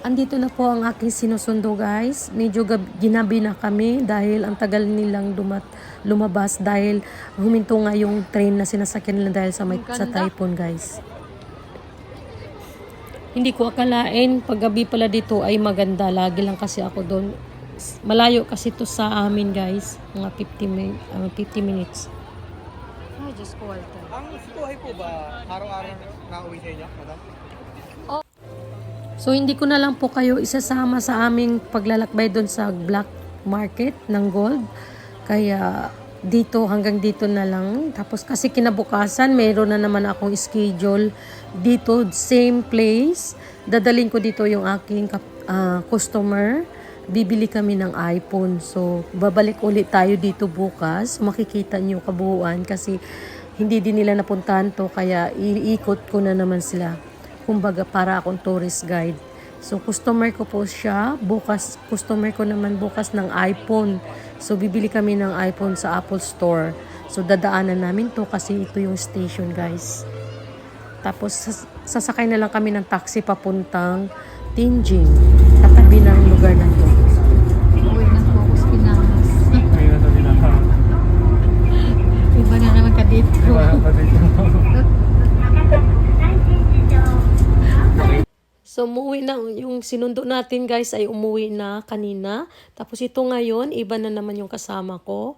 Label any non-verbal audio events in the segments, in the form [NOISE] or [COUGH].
Andito na po ang aking sinusundo guys. Medyo gab- ginabi na kami dahil ang tagal nilang dumat lumabas dahil huminto nga yung train na sinasakyan nila dahil sa, may, sa typhoon guys. Hindi ko akalain paggabi pala dito ay maganda. Lagi lang kasi ako doon. Malayo kasi to sa amin guys. Mga 50, min- ah, 50 minutes. Ay, Diyos ko, Walter. Ang buhay po ba araw-araw na uwi sa inyo, madam? So hindi ko na lang po kayo isasama sa aming paglalakbay doon sa black market ng gold. Kaya dito hanggang dito na lang. Tapos kasi kinabukasan mayroon na naman akong schedule dito same place. Dadaling ko dito yung aking ah, customer. Bibili kami ng iPhone. So babalik ulit tayo dito bukas. Makikita niyo kabuuan kasi hindi din nila napuntahan to kaya iikot ko na naman sila kumbaga para akong tourist guide. So customer ko po siya, bukas customer ko naman bukas ng iPhone. So bibili kami ng iPhone sa Apple Store. So dadaanan namin to kasi ito yung station guys. Tapos sas- sasakay na lang kami ng taxi papuntang Tinjing, katabi ng lugar na to. Uwi ng focus Pinamas. Ngayon na nila. Iba na naman ka dito. So, umuwi na, yung sinundo natin guys ay umuwi na kanina. Tapos ito ngayon, iba na naman yung kasama ko.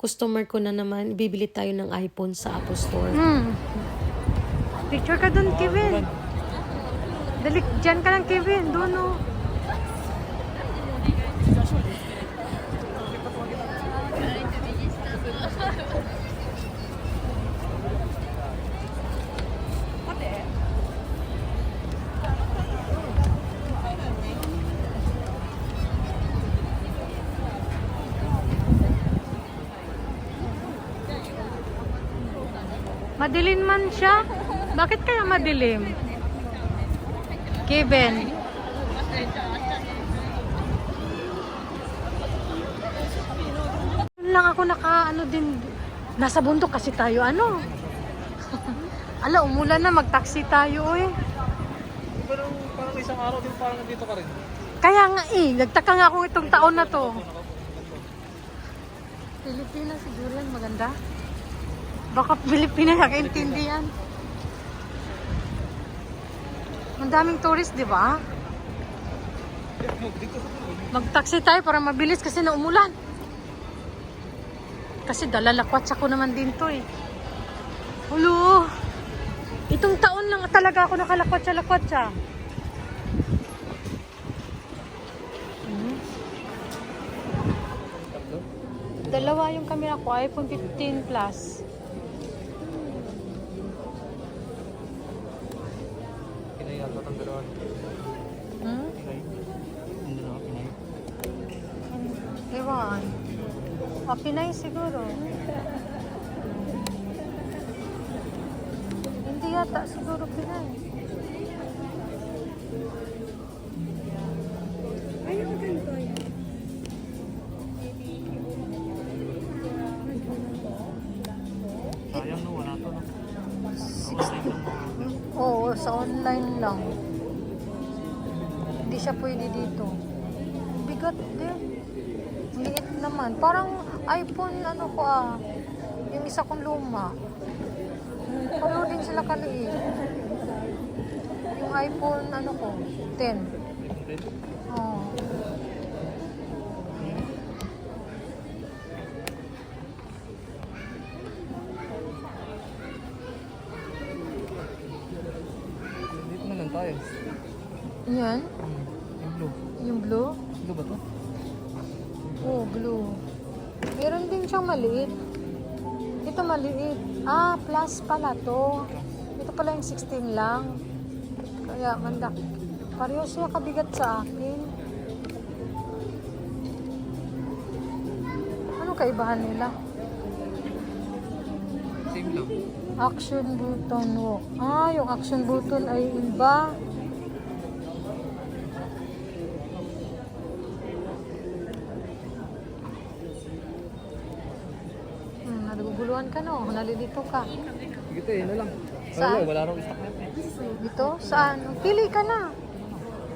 Customer ko na naman, bibili tayo ng iPhone sa Apple Store. Hmm. Picture ka dun, Kevin. Dali, dyan ka lang, Kevin. Doon, oh. Madilim man siya. Bakit kaya madilim? Kevin. lang ako naka ano din nasa bundok kasi tayo ano [LAUGHS] ala umulan na mag-taxi tayo eh Pero parang isang araw din parang nandito ka rin. kaya nga eh nagtaka nga ako itong taon na to Pilipinas siguro yan maganda baka Pilipinas nakaintindihan ang daming tourist di ba mag-taxi tayo para mabilis kasi naumulan kasi dalalakwats ako naman din to eh. Hulo! Itong taon lang talaga ako nakalakwatsa-lakwatsa. Hmm. Dalawa yung camera ko, iPhone 15 Plus. Pinay yata ang dalawa. Hmm? Pinay. Ang dalawa, Pinay. Ewan. Ah, Pinay siguro. Hindi yata siguro Pinay. Sayang no, wala to no. Oo, sa online lang. Hindi siya pwede dito. Bigat din. Liit naman. Parang iPhone ano ko ah. Yung isa kong luma. Pareho din sila kaliit. Yung iPhone ano ko, 10. Tayo. Yan. Hmm. Yung blue. Yung blue. Blue ba to? Oh, blue. Meron din siyang maliit. Ito maliit. Ah, plus pala to. Ito pala yung 16 lang. Kaya mandak. Pareho siya kabigat sa akin. Ano kaibahan nila? Same lang. Action button. Oh. Ah, yung action button ay iba. Hmm, naguguluhan ka no? Nalilito ka. Dito eh, na lang. Saan? Wala, wala raw eh. Dito? Saan? Pili ka na.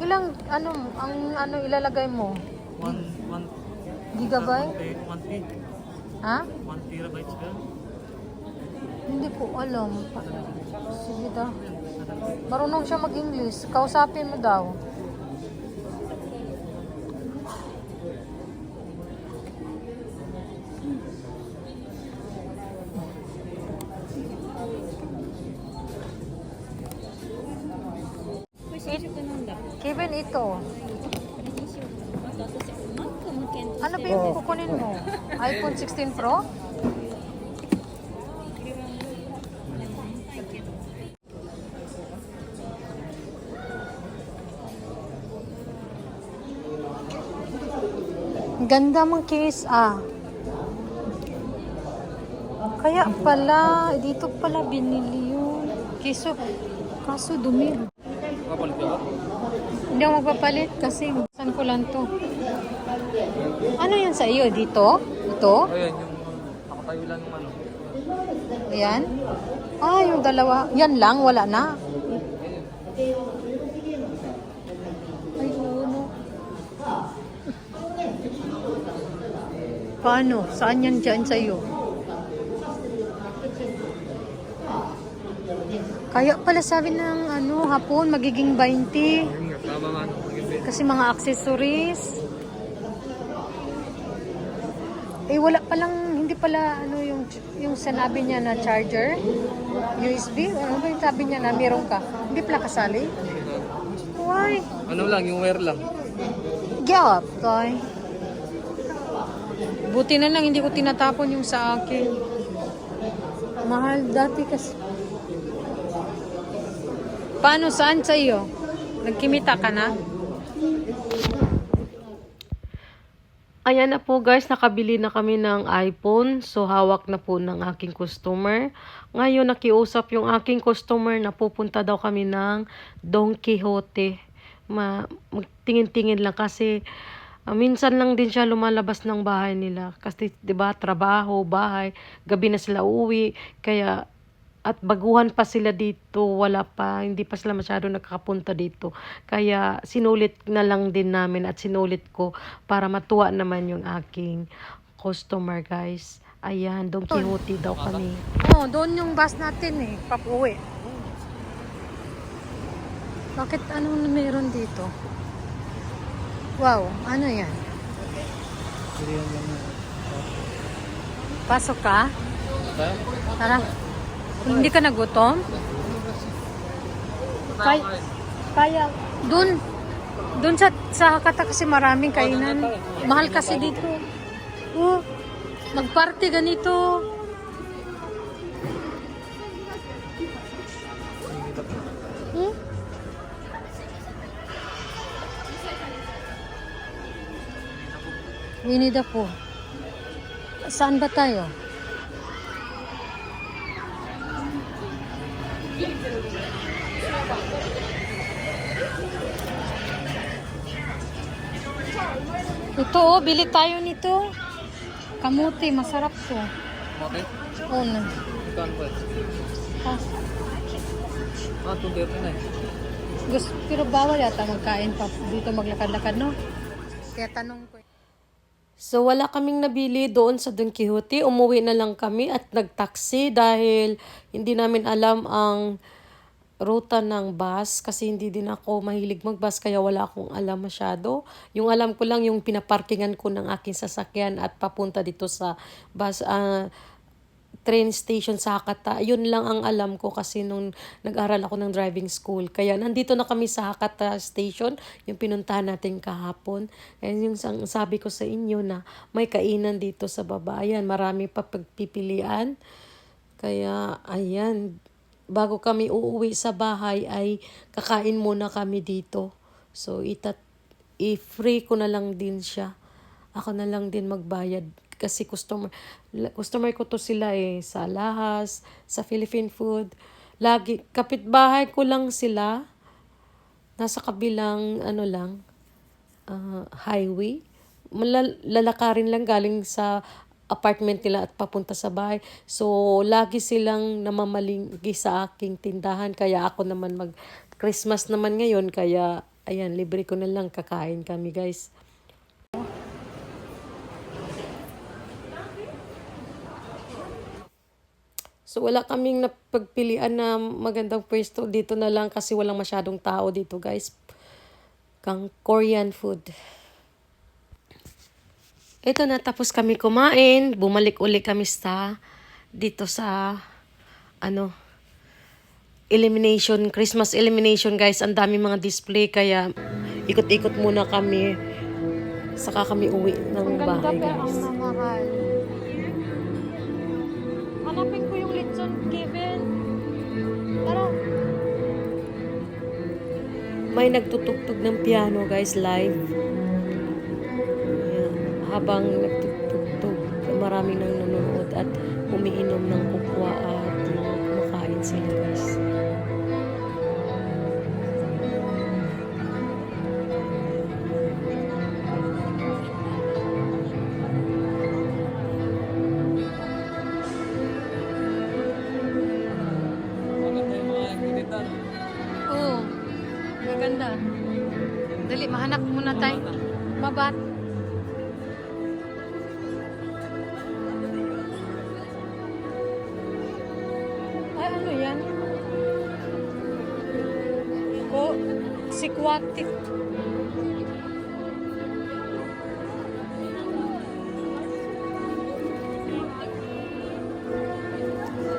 Ilan Ilang, ano, ang ano ilalagay mo? One, one, Gigabyte? eh, one T, Ha? one terabytes ba? Hindi ko alam. Sige daw. Marunong siya mag-English. Kausapin mo daw. Kevin, ito. Ano ba yung kukunin mo? iPhone 16 Pro? Ganda mong case ah. Kaya pala, dito pala binili yun. Kaso, kaso dumi. Kapalit ka? Hindi ako magpapalit kasi saan ko lang to. Ano yan sa iyo? Dito? Ito? Ayan, yung nakatayo lang yung ano. Ayan? Ah, yung dalawa. Yan lang, wala na. Ay, oo, no. Paano? Saan yan dyan sa'yo? Kaya pala sabi ng ano, hapon, magiging 20. Tama nga, ano, yung Kasi mga accessories. Eh wala palang hindi pala ano yung yung sinabi niya na charger, USB, ano ba yung sabi niya na meron ka? Hindi pala kasali. Why? Ano lang, yung wire lang. Gyap, toy. Buti na lang hindi ko tinatapon yung sa akin. Mahal dati kasi. Paano saan sa iyo? Nagkimita ka na? Ayan na po guys, nakabili na kami ng iPhone. So hawak na po ng aking customer. Ngayon nakiusap yung aking customer na pupunta daw kami ng Don Quixote. Ma magtingin-tingin lang kasi ah, minsan lang din siya lumalabas ng bahay nila. Kasi 'di ba trabaho, bahay, gabi na sila uuwi. Kaya at baguhan pa sila dito, wala pa, hindi pa sila masyado nakakapunta dito. Kaya sinulit na lang din namin at sinulit ko para matuwa naman yung aking customer guys. Ayan, Don Quixote daw kami. Oo, doon yung bus natin eh, papuwi. Bakit anong meron dito? Wow, ano yan? Pasok ka? Tara. Hindi ka nagutom? Kaya, kaya, doon, doon sa, sa Hakata kasi maraming kainan. Mahal kasi dito. Oh, magparty ganito. The Pooh. Saan ba tayo? Ito oh, bili tayo nito. Kamuti, masarap to. Okay? Oh, na. Ba? Ah, Ah, 230 na eh. gusto, pero bawal yata magkain pa dito maglakad-lakad, no? Kaya tanong ko. So wala kaming nabili doon sa Don Quixote. Umuwi na lang kami at nagtaxi dahil hindi namin alam ang ruta ng bus kasi hindi din ako mahilig magbus kaya wala akong alam masyado. Yung alam ko lang yung pinaparkingan ko ng aking sasakyan at papunta dito sa bus ah, train station sa Hakata. Yun lang ang alam ko kasi nung nag-aral ako ng driving school. Kaya nandito na kami sa Hakata station, yung pinuntahan natin kahapon. And yung sabi ko sa inyo na may kainan dito sa baba. Ayan, marami pa pagpipilian. Kaya, ayan, bago kami uuwi sa bahay ay kakain muna kami dito. So, itat i-free ko na lang din siya. Ako na lang din magbayad kasi customer customer ko to sila eh sa Lahas, sa Philippine Food. Lagi kapitbahay ko lang sila. Nasa kabilang ano lang ah, highway. Malal- lalakarin lang galing sa apartment nila at papunta sa bahay. So, lagi silang namamalinggi sa aking tindahan. Kaya ako naman mag Christmas naman ngayon. Kaya ayan, libre ko na lang kakain kami guys. So wala kaming napagpilian na magandang pwesto dito na lang kasi walang masyadong tao dito guys. Kang Korean food. Ito na tapos kami kumain, bumalik uli kami sa dito sa ano elimination, Christmas elimination guys. Ang dami mga display kaya ikot-ikot muna kami saka kami uwi ng Ang ganda bahay pero ang guys. mamahal. May nagtutugtog ng piano guys live. Habang nagtutugtog, maraming nang nanonood at umiinom ng kukwa at kumakain sila guys. Mabat. Ay, ano yan? Ko, sikwatik.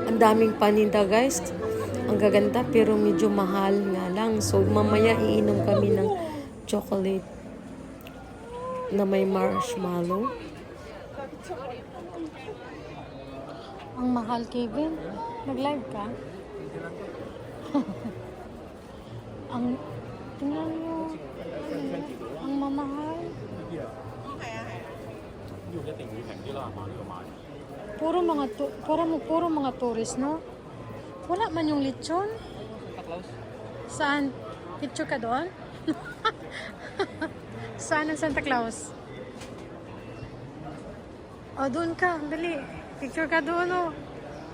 Ang daming paninda guys. Ang gaganda pero medyo mahal nga lang. So mamaya iinom kami ng chocolate na may marshmallow. Ang mahal, Kevin. Nag-live ka? [LAUGHS] ang, tingnan mo. Ang mamahal. Puro mga tu puro, puro mga tourist, no? Wala man yung lechon. Saan? Picture ka doon? [LAUGHS] Saan ang Santa Claus? O, doon ka. Dali. Picture ka doon, oh.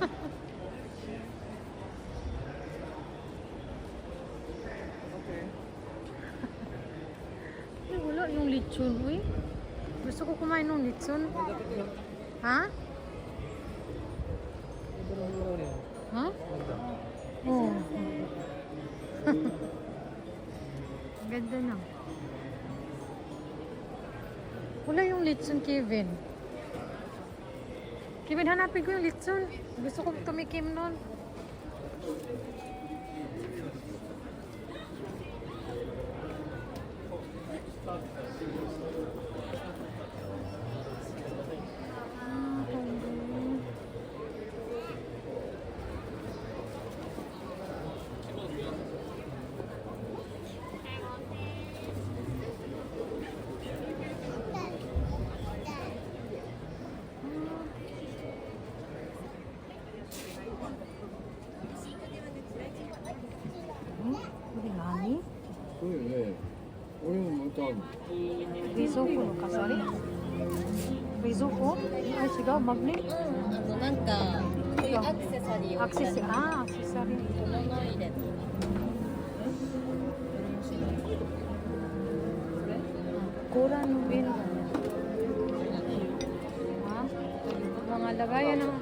[LAUGHS] Ay, wala yung lechon, uy. Gusto ko kumain ng lechon. Ha? Ha? Oo. [LAUGHS] Ganda na. Wala yung lechon, Kevin. Kevin, hanapin ko yung lechon. Gusto ko tumikim nun. Risotto no kasari? Risotto? Ay, sigaw, magnet. あのなんかそういうアクセサリーを Accessory. Ah, accessory. 物入れと Kura no bin. Ha? Mga lagayan ng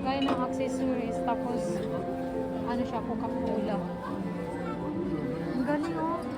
lagayan ng accessories tapos ano siya Coca-Cola. Ang galing oh.